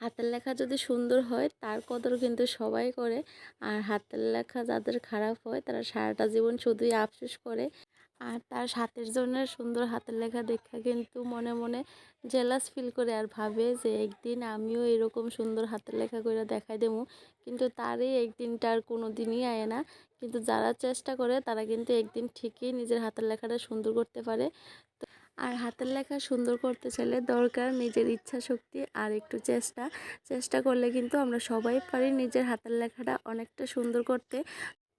হাতের লেখা যদি সুন্দর হয়, তার কদর কিন্তু সবাই করে। আর হাতের লেখা যাদের খারাপ হয়, তারা সারাটা জীবন শুধুই আফসোস করে। আর তার হাতের জন্য সুন্দর হাতের লেখা দেখা কিন্তু মনে মনে জেলাস ফিল করে আর ভাবে যে একদিন আমিও এরকম সুন্দর হাতের লেখা করে দেখাই দেবো। কিন্তু তারই একদিনটা আর কোনো দিনই আয় না। কিন্তু যারা চেষ্টা করে, তারা কিন্তু একদিন ঠিকই নিজের হাতের লেখাটা সুন্দর করতে পারে। আর হাতের লেখা সুন্দর করতে চাইলে দরকার নিজের ইচ্ছা শক্তি আর একটু চেষ্টা। চেষ্টা করলে কিন্তু আমরা সবাই পারি নিজের হাতের লেখাটা অনেকটা সুন্দর করতে।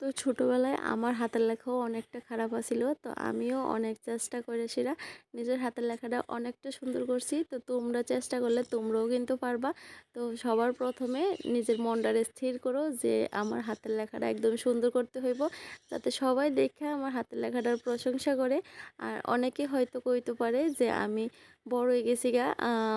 তো ছোটোবেলায় আমার হাতের লেখাও অনেকটা খারাপ আছিল, তো আমিও অনেক চেষ্টা করেছিলাম নিজের হাতের লেখাটা অনেকটা সুন্দর করছি, তো তোমরা চেষ্টা করলে তোমরাও কিন্তু পারবা। তো সবার প্রথমে নিজের মনটারে স্থির করো যে আমার হাতের লেখাটা একদম সুন্দর করতে হইব, যাতে সবাই দেখে আমার হাতের লেখাটার প্রশংসা করে। আর অনেকে হয়তো কইতে পারে যে আমি বড় হয়ে গেছি গা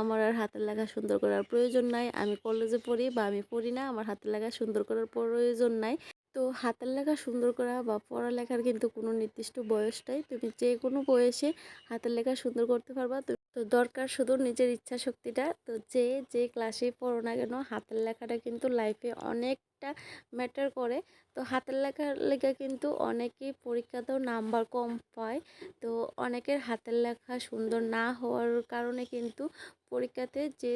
আমার আর হাতের লেখা সুন্দর করার প্রয়োজন নাই, আমি কলেজে পড়ি বা আমি পড়ি না, আমার হাতের লেখা সুন্দর করার প্রয়োজন নাই। তো হাতের লেখা সুন্দর করা বা পড়ালেখার কিন্তু কোনো নির্দিষ্ট বয়সটাই তুমি যে কোনো বয়সে হাতের লেখা সুন্দর করতে পারবা। তো দরকার শুধু নিজের ইচ্ছা শক্তিটা তো যে যে ক্লাসে পড়ো না কেন, হাতের লেখাটা কিন্তু লাইফে অনেকটা ম্যাটার করে। তো হাতের লেখার লেখা কিন্তু অনেকেই পরীক্ষাতেও নাম্বার কম পায়। তো অনেকের হাতের লেখা সুন্দর না হওয়ার কারণে কিন্তু পরীক্ষাতে যে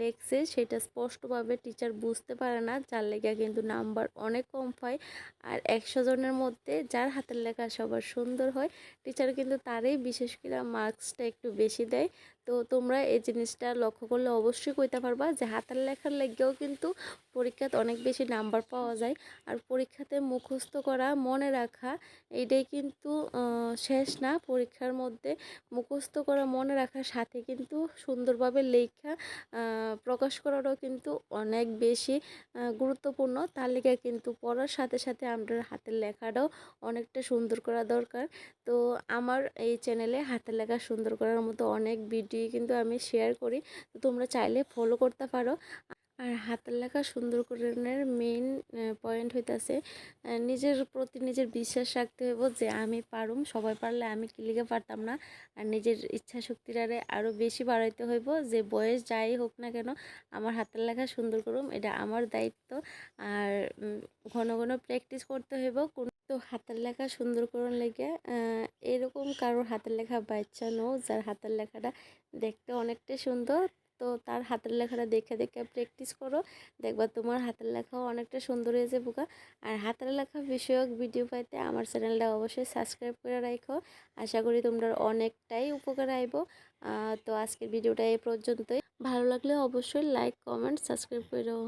লেখছে, সেটা স্পষ্টভাবে টিচার বুঝতে পারে না, যার লেখা কিন্তু নাম্বার অনেক কম হয়। আর একশো জনের মধ্যে যার হাতের লেখা সবার সুন্দর হয় টিচার কিন্তু তারই বিশেষ করে মার্কসটা একটু বেশি দেয়। তো তোমরা এই জিনিসটা লক্ষ্য করলে অবশ্যই কইতে পারবা যে হাতের লেখার লেগেও কিন্তু পরীক্ষাতে অনেক বেশি নাম্বার পাওয়া যায়। আর পরীক্ষাতে মুখস্থ করা, মনে রাখা, এইটাই কিন্তু শেষ না। পরীক্ষার মধ্যে মুখস্থ করা, মনে রাখার সাথে কিন্তু সুন্দরভাবে লেখা প্রকাশ করাটাও কিন্তু অনেক বেশি গুরুত্বপূর্ণ। তার লেগে কিন্তু পড়ার সাথে সাথে আমরা হাতের লেখাটাও অনেকটা সুন্দর করা দরকার। তো আমার এই চ্যানেলে হাতের লেখা সুন্দর করার মতো অনেক ভিডিও কিন্তু আমি শেয়ার করি। তো তোমরা চাইলে ফলো করতে পারো। আর হাতের লেখা সুন্দর করার মেইন পয়েন্ট হইতাছে নিজের প্রতি নিজের বিশ্বাস রাখতে হইব যে আমি পারুম, সবাই পারলে আমি কি লিখে পারতাম না। আর নিজের ইচ্ছা শক্তিটারে আরও বেশি বাড়াইতে হইব যে বয়স যাই হোক না কেন, আমার হাতের লেখা সুন্দর করুম, এটা আমার দায়িত্ব। আর ঘন ঘন প্র্যাকটিস করতে হইব। কোন তো হাতের লেখা সুন্দর করুন লেগে এরকম কারোর হাতের লেখা বাচ্চা নো যার হাতের লেখাটা দেখতে অনেকটা সুন্দর। তো তার হাতের লেখাটা দেখে দেখে প্র্যাকটিস করো, দেখবা তোমার হাতের লেখাও অনেকটা সুন্দর হয়ে যাব আর হাতের লেখা বিষয়ক ভিডিও পাইতে আমার চ্যানেলটা অবশ্যই সাবস্ক্রাইব করে রাখো আশা করি তোমরা অনেকটাই উপকার আইব। তো আজকের ভিডিওটা এই পর্যন্তই। ভালো লাগলে অবশ্যই লাইক কমেন্ট সাবস্ক্রাইব করো